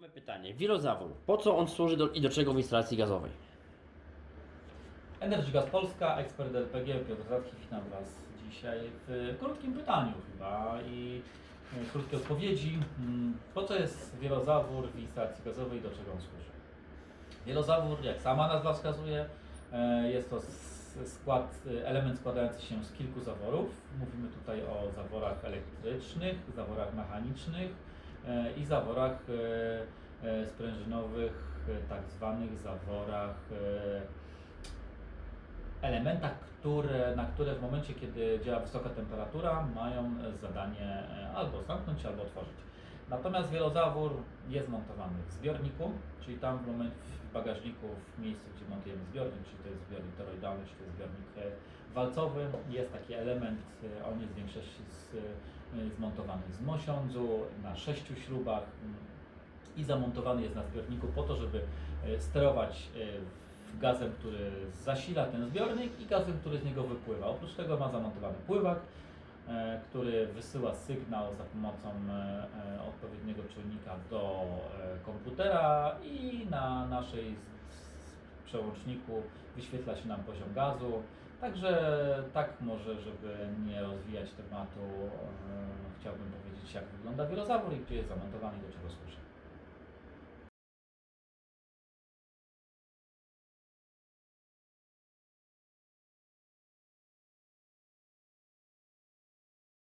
Mamy pytanie. Wirozawór. Po co on służy do, i do czego w instalacji gazowej? Energy Gas Polska, ekspert LPG, Piotr Radki, witam Was dzisiaj w krótkim pytaniu chyba i e, krótkie odpowiedzi. Mm, Po co jest wielozawór w instalacji gazowej i do czego on służy? Wielozawór, jak sama nazwa wskazuje, e, jest to skład, element składający się z kilku zaworów. Mówimy tutaj o zaworach elektrycznych, zaworach mechanicznych i zaworach e, e, sprężynowych, e, tak zwanych zaworach e, elementach, które, na które w momencie, kiedy działa wysoka temperatura, mają e, zadanie e, albo zamknąć, albo otworzyć. Natomiast wielozawór jest montowany w zbiorniku, czyli tam w w bagażniku, w miejscu, gdzie montujemy zbiornik, czy to jest zbiornik toroidalny, czy to jest zbiornik e, walcowy, jest taki element, e, on jest w większości z, e, zmontowany z mosiądzu na sześciu śrubach mm, i zamontowany jest na zbiorniku po to, żeby sterować gazem, który zasila ten zbiornik i gazem, który z niego wypływa. Oprócz tego ma zamontowany pływak, który wysyła sygnał za pomocą e, e, odpowiedniego czujnika do e, komputera i na naszej przełączniku wyświetla się nam poziom gazu. Także tak może, żeby nie rozwijać tematu, e, chciałbym powiedzieć jak wygląda wielozawór i gdzie jest zamontowany i do czego służy.